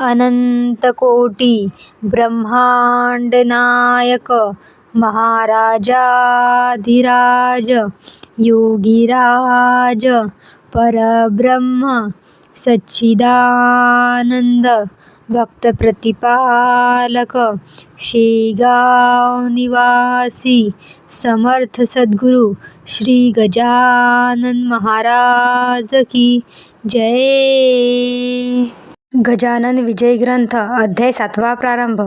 अनंतकोटी ब्रह्मांडनायक महाराजाधिराज योगीराज परब्रह्म सच्चिदानंद भक्तप्रतिपालक शेगाव निवासी समर्थ सद्गुरु श्री गजानन महाराज की जय। गजानन विजय ग्रंथ अध्याय सातवा प्रारंभ.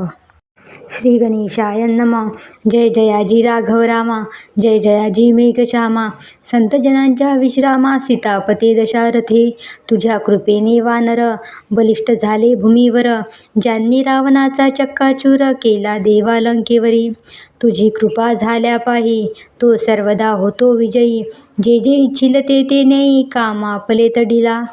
श्री गणेशाय नम. जय जयाजी राघवरामा जय जयाजी मेघश्यामा. संतजनांच्या विश्रामा सीतापते दशारथे. तुझ्या कृपेने वानर बलिष्ठ झाले भूमीवर. ज्यांनी रावणाचा चक्काचूर केला देवालंकेवरी. तुझी कृपा झाल्या पाही तो सर्वदा होतो विजयी. जे जे इच्छिल ते ते नेई कामा फले तडिला.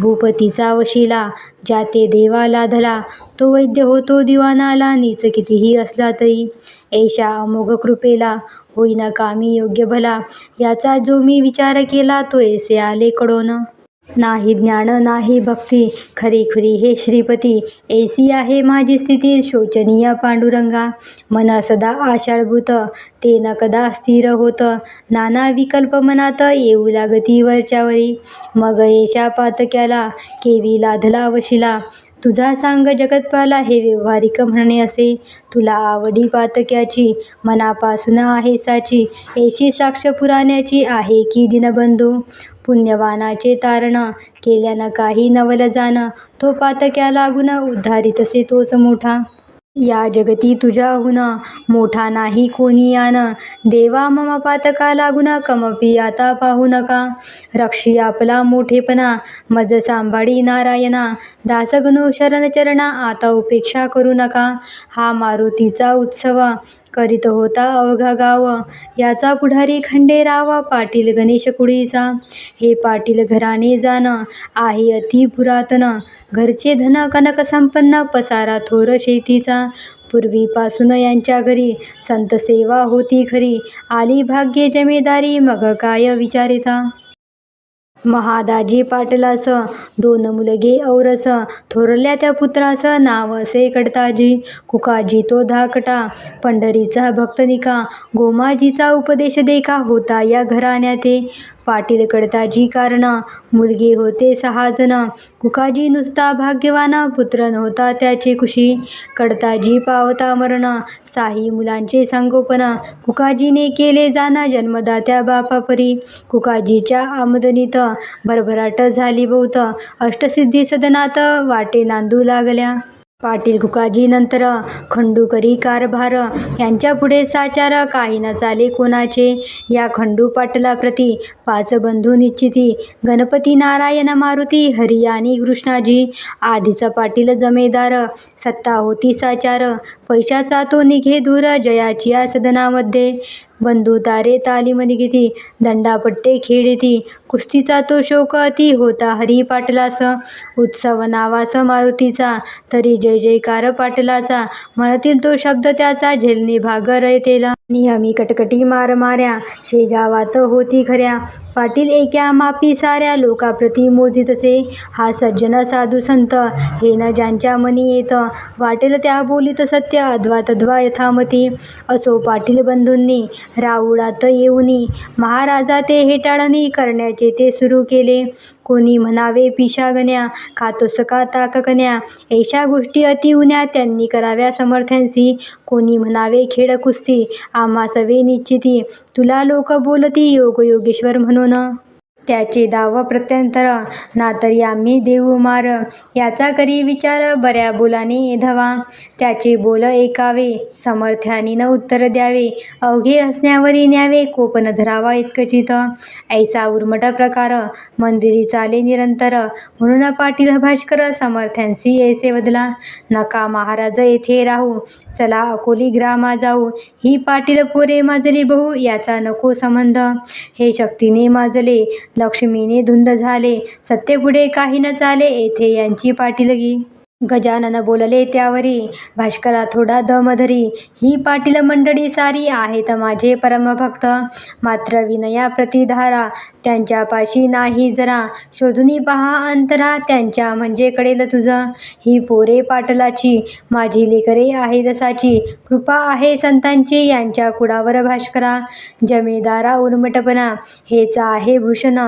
भूपतीचा वशिला ज्या ते देवाला धला तो वैद्य होतो दिवानाला नीच कितीही असला तरी. ऐशा अमोघ कृपेला होईना कामी योग्य भला याचा जो मी विचार केला तो ऐसे आले कडोन. नाही ज्ञान नाही भक्ती. खरी खुरी हे श्रीपती. ऐसी आहे माझी स्थिती शोचनीय पांडुरंगा. मन सदा आषाढभूत ते न कदा स्थिर होत. नाना विकल्प मनात येऊ लागती वरच्यावरी. मग येशा पातक्याला केवी लाधला वशिला. तुझा सांग जगतपाला हे व्यवहारिक म्हणणे असे. तुला आवडी पातक्याची मनापासून आहे साची ऐशी साक्ष पुराण्याची आहे की दिनबंधू? पुण्यवानाचे तारणा केल्यानं काही नवल जाणं तो पातक्या लागून उद्धारितसे तोच मोठा. या जगती तुझ्याहून मोठा नाही कोणी यान. देवा मम पातका लागून कमपी आता पाहू नका. रक्षी आपला मोठेपणा मज सांभाळी नारायणा. दासगणू शरणचरणा आता उपेक्षा करू नका. हा मारुतीचा उत्सव करीत होता अवघा गाव याचा पुढारी खंडेराव पाटील गणेश कुडीचा हे पाटील घराणे जाण आहे अति पुरातन. घरचे धन कनक संपन्न पसारा थोर शेतीचा. पूर्वीपासून यांच्या घरी संत सेवा होती खरी. आली भाग्ये जमेदारी मग काय विचारिता? महादाजी पाटलास दोन मुलगे औरस थोरल्या त्या पुत्रास नाव असे कडताजी कुकाजी तो धाकटा पंढरीचा भक्तनिका गोमाजीचा उपदेश देखा होता या घराण्याते. पाटील कडताजी कारण. मुलगी होते सहा जण कुकाजी नुसता भाग्यवान पुत्र नव्हता त्याचे कुशी कडताजी पावता मरण. साही मुलांचे संगोपन. कुकाजीने केले जाना जन्मदात्या बापापरी. कुकाजीच्या आमदनीत भरभराट झाली बहुत. अष्टसिद्धी सदनात वाटे नांदू लागल्या. पाटील कुकाजी नंतर खंडूकरी कारभार. यांच्यापुढे साचार काही न चाले कोणाचे? या खंडू पाटलाप्रती पाच बंधू निश्चिती. गणपती नारायण मारुती हरी आणि कृष्णाजी. आधीचा पाटील जमेदार सत्ता होती साचार. पैशाचा तो निघे दूर जयाची या सदनामध्ये बंधू तारे तालीम निघिती दंडापट्टे खेळती. कुस्तीचा तो शोक अति होता. हरी पाटलास उत्सव नावास मारुतीचा तरी जय जयकार पाटलाचा. म्हणतील तो शब्द त्याचा झेलणे भागर रयतेला नियमी कटकटी मार माऱ्या शेगावात होती खऱ्या. पाटील एक्या मापी साऱ्या लोकाप्रती मोजितसे हा सज्जन साधू संत हे न ज्यांच्या मनी येत. वाटेल त्या बोलीत सत्य अध्वा तद्वा यथामती असो पाटील बंधूंनी राऊळात येऊनी. महाराजा ते हेटाळणी करण्या ते सुरू केले. कोणी म्हणावे पिशागण्या खातोस का ताककण्या ऐशा गोष्टी अति उन्या त्यांनी कराव्या समर्थ्यांसी कोणी म्हणावे खेळ कुस्ती आम्हा सवे निश्चिती. तुला लोक बोलती योग योगेश्वर म्हणून. त्याचे दाव प्रत्यंतर ना तरी आम्ही देऊ मार याचा करी विचार बऱ्या बोलाने धवा. त्याचे बोल ऐकावे समर्थ्यानी न उत्तर द्यावे. अवघे हसण्यावरी न्यावे कोप न धरावा इतकचित ऐसा उर्मट प्रकार मंदिरी चाले निरंतर. म्हणून पाटील भाष्कर समर्थ्यांशी ऐसे बदला. नका महाराज येथे राहू चला अकोली ग्रामा जाऊ. ही पाटील पोरे माजली बहु याचा नको संबंध. हे शक्तीने माजले लक्ष्मीने धुंद झाले. सत्तेपुढे काही न चाले येथे यांची पाटीलगी. गजानन बोलले त्यावरी भाष्करा थोडा दम धरी. ही पाटील मंडळी सारी आहेत माझे परमभक्त. मात्र विनया प्रतिधारा त्यांच्यापाशी नाही जरा. शोधून पहा अंतरा त्यांच्या म्हणजे कळेल तुझं. ही पोरे पाटलाची माझी लेकरे आहे रसाची कृपा आहे संतांची यांच्या कुडावर भाष्करा जमेदारा उर्मटपणा हेच आहे भूषण.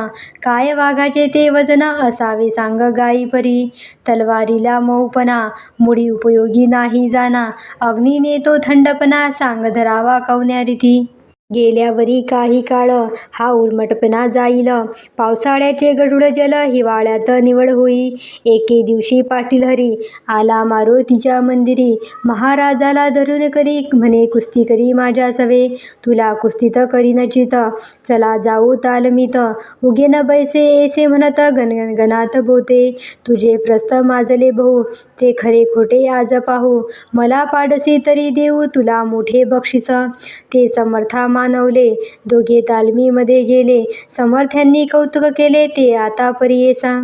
काय वाघाचे ते वजन असावे सांग गाई परी तलवारीला मऊपणा मुडी उपयोगी नाही जाना. अग्नीने तो थंडपणा सांग धरावा कवन्या रीती गेल्यावरी काही काळ हा उर्मटपणा जाईल. पावसाळ्याचे गढूळ जल हिवाळ्यात निवड होई. एके दिवशी पाटील हरी आला मारुतीच्या मंदिरी. महाराजाला धरून करी म्हणे कुस्ती करी माझ्या सवे. तुला कुस्तीत करीन चित चला जाऊ तालमीत. उगे न बैसे ऐसे म्हणत गणगण बोते. तुझे प्रस्त माजले भाऊ ते खरे खोटे आज पाहू. मला पाडसी तरी देऊ तुला मोठे बक्षीस. ते समर्था मानवले. दोघे तालमीमध्ये गेले. समर्थ्यांनी कौतुक केले ते आता परियेसा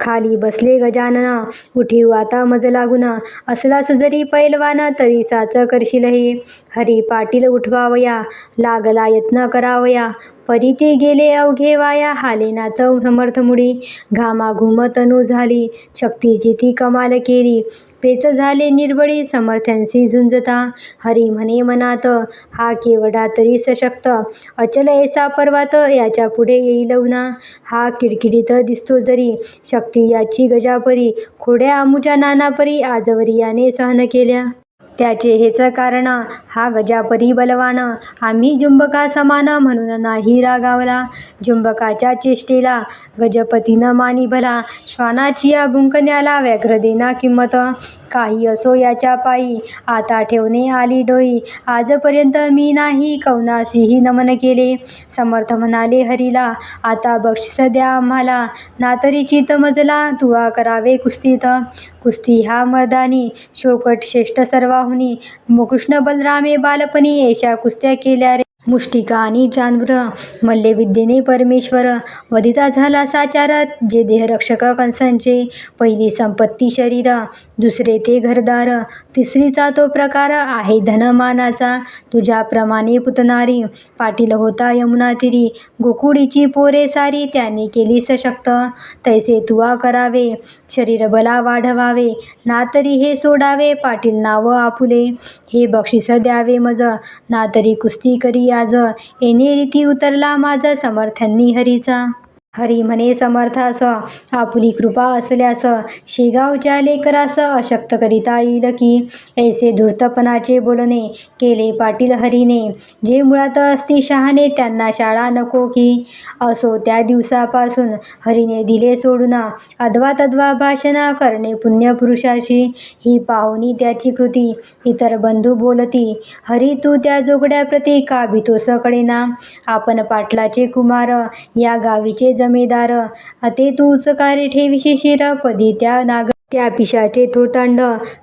खाली बसले गजानना. उठीव आता मज लागुना. असलास जरी पैलवाना तरी साच करशील हे हरी पाटील उठवावया. लागला यत्न करावया. परी ते गेले अवघे वाया. हाले नात समर्थ मुडी घामाघूम अनु झाली. शक्तीची ती कमाल केली. पेच झाले निर्बळी समर्थ्यांशी झुंजता. हरी म्हणे मनात हा केवढा तरी सशक्त. अचल ऐसा पर्वत याच्यापुढे येईल उन्हा हा किडकिडीत दिसतो जरी शक्ती याची गजापरी. खोड्या आमुच्या नानापरी आजवरी याने सहन केल्या. त्याचे हेच कारण हा गजापरी बलवान. आम्ही जुंबका समान म्हणून नाही रागावला. जुंबकाच्या चेष्टेला गजपतीनं मानी भला श्वानाची या गुंकण्याला व्याघ्र देना किंमत. काही असो याच्या पायी. आता ठेवणे आली डोई आजपर्यंत मी नाही कवनासीही नमन केले. समर्थ म्हणाले हरीला आता बक्षीस द्या आम्हाला. नातरी चित मजला तुवा करावे कुस्तीत. कुस्ती हा मर्दानी शोकट श्रेष्ठ सर्वाहुनी. कृष्ण बलरामे बालपणी येशा कुस्त्या केल्या रे. मुष्टिका आणि जानवर मल्लविद्येने परमेश्वर वधिता झाला साचार जे देहरक्षक कंसांचे पहिली संपत्ती शरीर दुसरे ते घरदार तिसरीचा तो प्रकार आहे धनमानाचा. तुझ्याप्रमाणे पुतणारी पाटील होता यमुना तिरी गोकुळीची पोरे सारी त्याने केली सशक्त. तैसे तुवा करावे शरीर बला वाढवावे ना तरी हे सोडावे पाटील नाव आपुले. हे बक्षीस द्यावे मज. ना तरी कुस्ती करी आज. येणे रीती उतरला माझा समर्थ्यांनी हरीचा हरी म्हणे समर्थास आपुली कृपा असल्यास शेगावच्या लेकरास अशक्त करिता येईल की. ऐसे धूर्तपणाचे बोलणे केले पाटील हरीने. जे मुळात असती शहाणे त्यांना शाळा नको की. असो त्या दिवसापासून हरीने दिले सोडून. अद्वा तद्वा भाषणा करणे पुण्यपुरुषाशी ही पाहुणी त्याची कृती इतर बंधू बोलती. हरी तू त्या जोगड्याप्रती का भीतोस कळेना? आपण पाटलाचे कुमार या गावीचे जमेदार अते तूच कार्य ठेविशी शिर पदी त्या नाग त्या पिशाचे थोतांड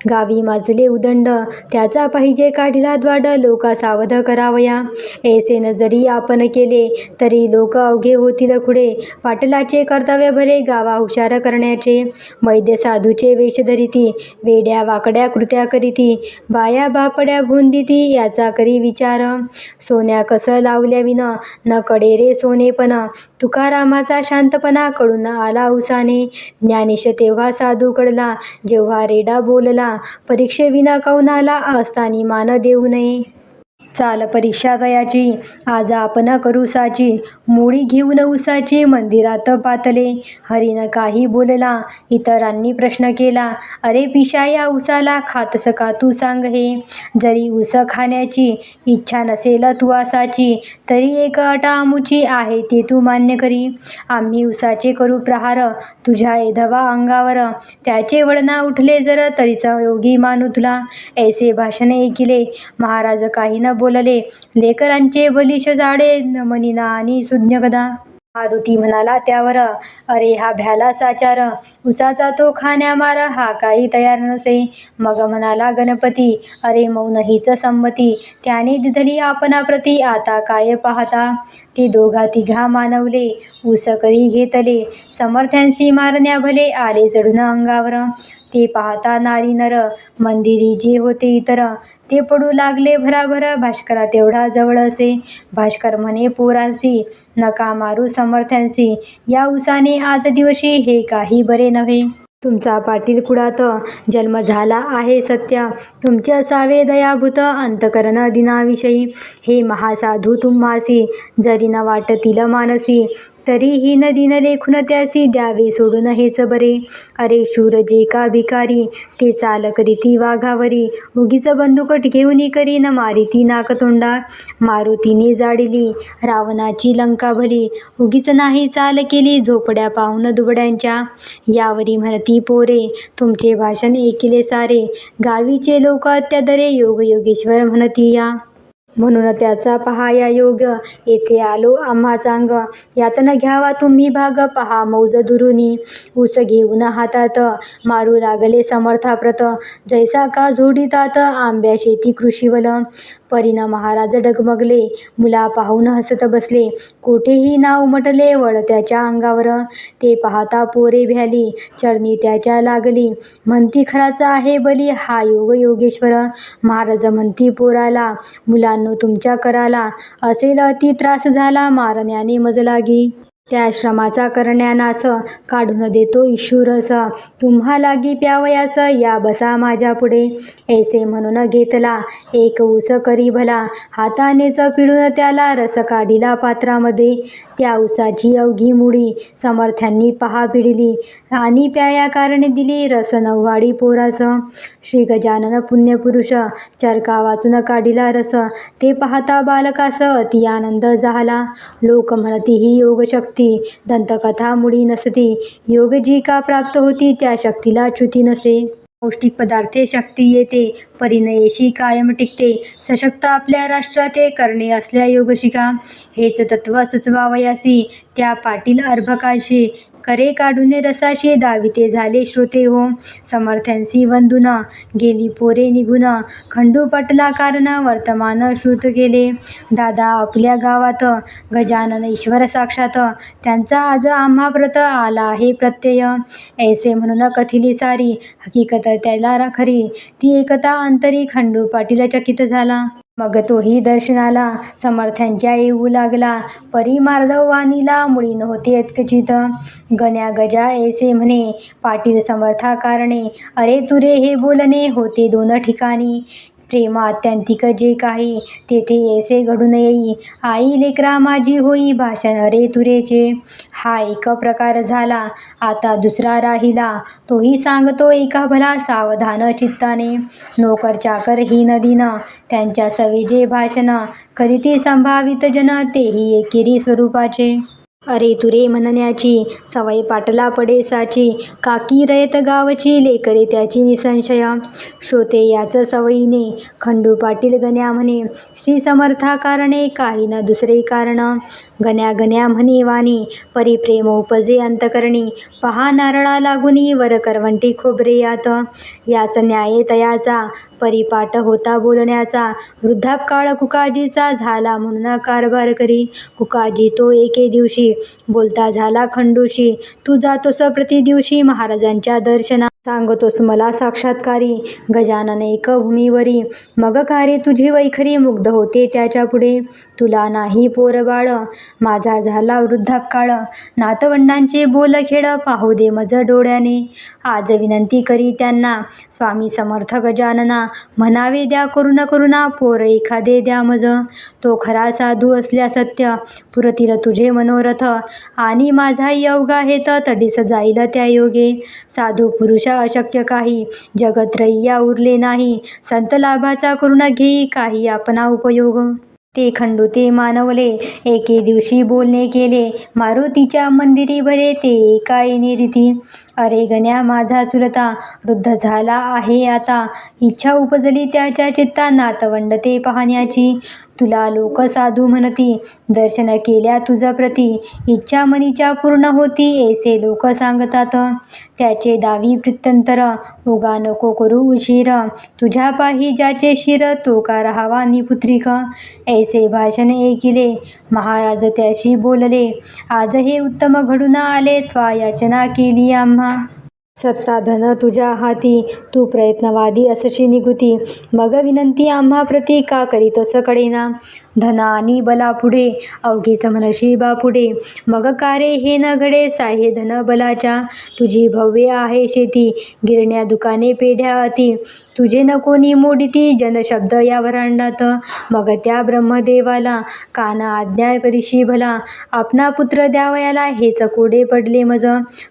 गावी माजले उदंड. त्याचा पाहिजे काढिला द्वाड लोका सावध करावया. ऐसे जरी आपण केले तरी लोक अवघे होतील खुडे. पाटलाचे कर्तव्य भले गावा हुशार करण्याचे. वैद्य साधूचे वेश धरिती वेड्या वाकड्या कृत्या करीती. बाया बापड्या भोंदिती याचा करी विचार. सोन्या कसं लावल्याविन न कडे रे सोनेपण. तुकारामाचा शांतपणा कळून आला उसाने. ज्ञानेश तेव्हा साधू कडला जेव्हा रेडा बोलला परीक्षेविना कौनाला आस्थानी मान देऊ नये. चाल परीक्षा तयाची आज आपण करू साची. मुळी घेऊन उसाची मंदिरात पातले. हरीनं काही बोलला. इतरांनी प्रश्न केला. अरे पिशा या उसाला खातस का तू सांग हे? जरी उस खाण्याची इच्छा नसेल तू असाची तरी एक अट आमुची आहे ती तू मान्य करी. आम्ही उसाचे करू प्रहार. तुझ्या एधवा अंगावर. त्याचे वडना उठले जर तरीचा योगी मानू तुला. ऐसे भाषणे ऐकिले महाराज काही न बोलले लेकरांचे बलिश जाडे मनीना आणि सुज्ञगदा. मारुती म्हणाला त्यावर अरे हा भ्याला साचार उसाचा तो खाण्या मार हा काही तयार नसे. मग म्हणाला गणपती अरे मौन हीच संमती त्याने दिधली आपणाप्रती आता काय पाहता? ते दोघा तिघा मानवले उसकरी घेतले समर्थ्यांशी मारण्या भले आले चढून अंगावर. ते पाहता नारी नर मंदिरी जे होते इतर ते पडू लागले भराभर. भास्करा तेवढा जवळ असे. भास्कर म्हणे पोरांसी नका मारू समर्थ्यांसी या उसाने आज दिवशी हे काही बरे नव्हे. तुमचा पाटील कुळात जन्म झाला आहे सत्य. तुमचे असावे दयाभूत अंतकरण दिनाविषयी. हे महासाधू तुम्हासी जरी न वाटतील मानसी. तरीही न लेखून त्यासी द्यावे सोडून हेच बरे. अरे शूर जे का भिकारी ते चाल करीती वाघावरी. उगीच बंदुकट घेऊन करी न मारिती नाकतोंडा मारुतीने जाडिली रावणाची लंका भली. उगीच नाही चाल केली झोपड्या पाहून दुबड्यांच्या. यावरी म्हणती पोरे तुमचे भाषण ऐकिले सारे. गावीचे लोक अत्यादरे. योग योगेश्वर म्हणती या. म्हणून त्याचा पहाया योग येथे आलो आम्हा चांग यातनं घ्यावा तुम्ही भाग पहा मौज दुरुनी. ऊस घेऊन हातात मारू लागले समर्थाप्रत. जैसा का झोडितात आंब्या शेती कृषीवल. परीनं महाराज डगमगले. मुला पाहून हसत बसले. कोठेही नाव उमटले वळ त्याच्या अंगावर. ते पाहता पोरे भ्याली. चरणी त्याच्या लागली. म्हणती खराचा आहे बली. हा योग योगेश्वर. महाराज म्हणती पोराला. मुलांनो तुमच्या कराला. असेल अति त्रास झाला. मारण्याने मज लागी त्या श्रमाचा करण्यानास काढून देतो ईश्वरस. तुम्हा लागी प्यावयास या बसा माझ्या पुढे. ऐसे म्हणून घेतला एक ऊस करी भला. हातानेच पिळून त्याला रस काढिला पात्रामध्ये. त्या ऊसाची अवघी मुडी समर्थ्यांनी पहा पिडली आणि प्याया कारणे दिली रस नव्वाडी पोरास. श्री गजानन पुण्यपुरुष चरका वाचून काढिला रस. ते पाहता बालकास अति आनंद झाला. लोक म्हणती ही योगशक्ती. दंतकथा मुडी नसती. योग जी का प्राप्त होती त्या शक्तीला च्युती नसे. पौष्टिक पदार्थे शक्ती येते. परिणयेशी कायम टिकते. सशक्त आपल्या राष्ट्रात हे करणे असल्या योगशिका. हेच तत्व सुचवावयासी. त्या पाटील अर्भकाशी. करे काढून रसाशी दाविते झाले श्रोते हो. समर्थ्यांशी वंदुना गेली पोरे निघून. खंडू पटला कारण वर्तमान श्रुत केले. दादा आपल्या गावात गजानन ईश्वर साक्षात. त्यांचा आज आम्हा आला आहे प्रत्यय. ऐसे म्हणून कथिली सारी हकीकत त्याला खरी ती एकता अंतरी खंडू पाटील चकित झाला. मग तोही दर्शनाला समर्थ्यांच्या येऊ लागला. परी मार्दवानीला मुळी नव्हते ऐतकचित. गण्या गजा ऐसे म्हणे पाटील समर्था कारणे. अरे तुरे हे बोलणे होते दोन ठिकाणी. प्रेम आत्यंतिक जे काही तेथे ऐसे घडून येई आई लेकरा माझी होई भाषण अरे तुरेचे. हा एक प्रकार झाला आता दुसरा राहिला. तोही सांगतो एका भला सावधान चित्ताने. नोकर चाकर ही नदीनं त्यांच्या सवेजे भाषण करीती संभावित जन तेही एकेरी स्वरूपाचे. अरे तुरे म्हणण्याची सवय पाटला पडेसाची काकी रयत गावची लेकरे त्याची निसंशय. श्रोते याच सवयीने खंडू पाटील गण्या म्हणे श्री समर्था कारणे काही न दुसरे कारण. गण्या गण्या म्हणी वाणी परिप्रेम उपजे अंतकरणी पहा नारळा लागुनी वर करवंटी खोबरे यात. याच न्याय तयाचा परिपाठ होता बोलण्याचा वृद्धापकाळ कुकाजीचा झाला म्हणून कारभार करी. कुकाजी तो एके दिवशी बोलता झाला खंडूशी तू जातोस प्रतिदिवशी महाराजांच्या दर्शना सांगतोस मला साक्षात्कारी गजानन एकभूमीवरी. मग कारे तुझी वैखरी मुग्ध होते त्याच्या पुढे? तुला नाही पोरबाळ माझा झाला वृद्धापकाळ. नातवंडांचे बोल खेळ पाहू दे मज डोळ्याने. आज विनंती करी त्यांना स्वामी समर्थ गजानना म्हणावे द्या करुणा करुणा पोर एखादे द्या मज. तो खरा साधू असल्या सत्य पुरतील तुझे मनोरथ. आणि माझाही अवघा हेत तडीस जाईल त्या योगे. साधू पुरुष अशक्य काही जगत्रय्या उरले नाही. संत लाभाचा करुणा घेई काही आपणा उपयोग. ते खंडुते मानवले. एके दिवशी बोलणे केले. मारुतीच्या मंदिरी भरे ते एका येणे रीती अरे गण्या माझा चुलता वृद्ध झाला आहे आता. इच्छा उपजली त्याच्या चित्ता नातवंड ते पाहण्याची तुला लोक साधू म्हणती दर्शन केल्या तुझ्या प्रती इच्छा मनीच्या पूर्ण होती ऐसे लोक सांगतात. त्याचे दावी वृत्तंतर उगा नको करू उशीर. तुझ्या पाही ज्याचे शिर तो का राहावा निपुत्रिक ऐसे भाषण ऐकिले महाराज त्याशी बोलले आज हे उत्तम घडून आले त्वा याचना केली आम्हा. सत्ता धन तुझ्या हाती तू प्रयत्नवादी असशी निगुती मग विनंती आम्हा प्रती का करीतोस कडेना धन आणि बला पुढे अवघेच मनशीबा पुढे मग का रे हे न घडे साहे धन बलाच्या? तुझी भव्य आहे शेती गिरण्या दुकाने पेढ्या अति. तुझे न कोणी मोडिती जनशब्द या वरांडात? मग त्या ब्रह्मदेवाला कान आज्ञा करीशी भला? आपणा पुत्र द्यावयाला हेच कोडे पडले मज?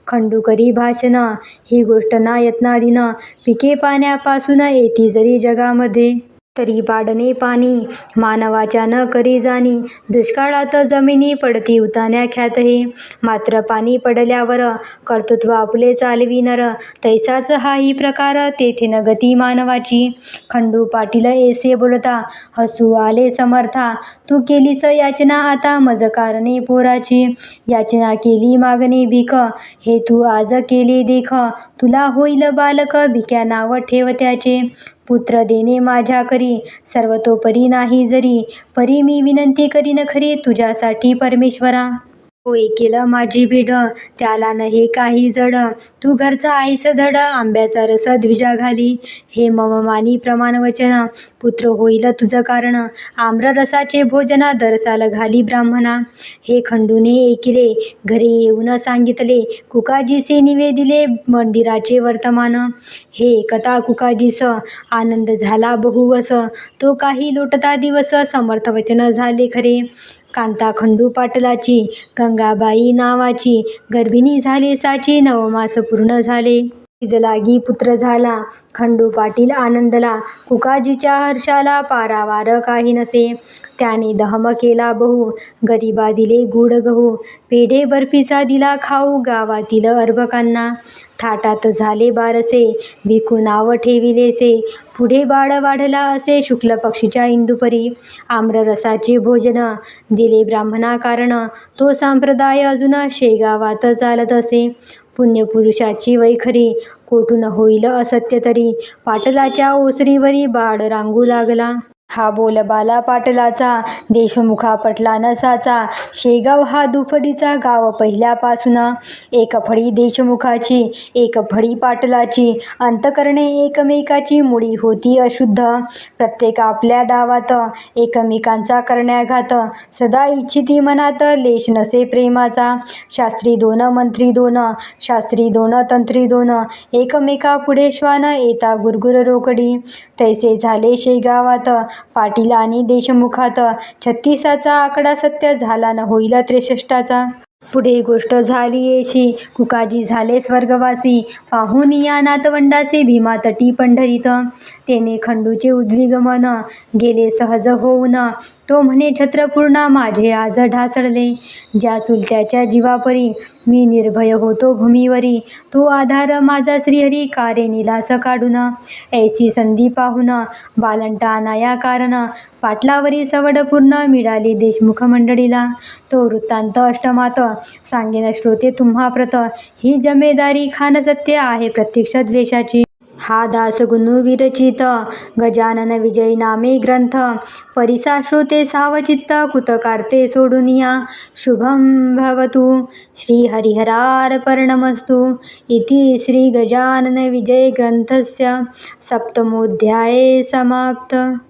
खंडू करी भाषण ही गोष्ट ना यत्नाधीन. पिके पाण्यापासून येती जरी जगामध्ये. तरी पाडणे पाणी. मानवाच्या न करी जाणी. दुष्काळात जमिनी पडती उतान्या ख्यात हे मात्र पाणी पडल्यावर कर्तृत्व आपले चालविनर तैसाच हाही प्रकार तेथे न गती मानवाची. खंडू पाटील एसे बोलता हसू आले समर्था. तू केलीस याचना आता मज कारणे पोराची. याचना केली मागणे भीक. हे तू आज केले देख. तुला होईल बालक भिक्या नाव ठेव त्याचे. पुत्र देणे माझ्या करी सर्वतोपरी नाही जरी परी मी विनंती करीन खरी तुझ्यासाठी परमेश्वरा. तो केलं माझी भीड. त्याला न हे काही जड. तू घरचा आईस धड. आंब्याचा रस द्विजा घाली. हे मममानी प्रमाण वचन. पुत्र होईल तुझं कारण. आम्र रसाचे भोजन दरसाल घाली ब्राह्मणा. हे खंडूने ऐकिले. घरी येऊन सांगितले. कुकाजीसे निवेदिले मंदिराचे वर्तमान. हे कथा कुकाजीस. आनंद झाला बहुवस. तो काही लोटता दिवस. समर्थ वचन झाले खरे. कांता खंडू पाटलाची गंगाबाई नावाची गर्भिणी झाली साची नवमास पूर्ण झाले. लागी पुत्र झाला. खंडू पाटील आनंदला कुकाजीच्या हर्षाला पारावार काही नसे. त्याने दहम केला बहु. गरिबा दिले गुड गहू. पेढे बर्फीचा दिला खाऊ गावातील अर्भकांना. थाटात झाले बारसे. भिकू नाव ठेविलेसे पुढे बाळ वाढला असे शुक्ल पक्षीच्या इंदुपरी. आम्ररसाचे भोजन दिले ब्राह्मणा कारण तो संप्रदाय अजून शेगावात चालत असे. पुण्यपुरुषाची वैखरी. कोठून होईल असत्य तरी? पाटलाच्या ओसरीवरी बाळ रांगू लागला. हा बोलबाला पाटलाचा. देशमुखा पटला नसाचा शेगाव हा दुफडीचा गाव पहिल्यापासून. एक फळी देशमुखाची एक फळी पाटलाची. अंतकरणे एकमेकाची मुळी होती अशुद्ध. प्रत्येक आपल्या डावात एकमेकांचा करण्याघात. सदा इच्छिती मनात लेश नसे प्रेमाचा. शास्त्री दोन मंत्री दोन शास्त्री दोन तंत्री दोन. एकमेका पुढे श्वान येता गुरगुर रोकडी. तैसे झाले शेगावात. पाटील आणि देशमुखात छत्तीसाचा आकडा सत्य झाला न होईला त्रेसष्टाचा. पुढे गोष्ट झाली येशी कुकाजी झाले स्वर्गवासी. पाहून या नातवंडाचे भीमातटी पंढरीत. तेने खंडूचे उद्विगमन. गेले सहज होऊन तो म्हणे छत्रपूर्णा माझे आज ढासळले. ज्या चुलत्याच्या जीवापरी मी निर्भय होतो भूमीवरी तो आधार माझा श्रीहरी कारे निलास काढून ऐसी संधी पाहून बालंटा या कारण पाटलावरी सवड पूर्ण मिळाली देशमुख मंडळीला. तो वृत्तांत अष्टमात सांगेन श्रोते तुम्हा प्रत ही जमेदारी खान सत्य आहे प्रत्यक्ष द्वेषाची. हा दासगुनु विरचित. गजानन विजय नामे ग्रंथ. परिसा श्रोते सावचित्त कुतकार्ते सोडून या शुभम भवतु. श्री हरिहरार्पणमस्तु इति श्री गजानन विजय ग्रंथस्य सप्तमोध्याये समाप्त.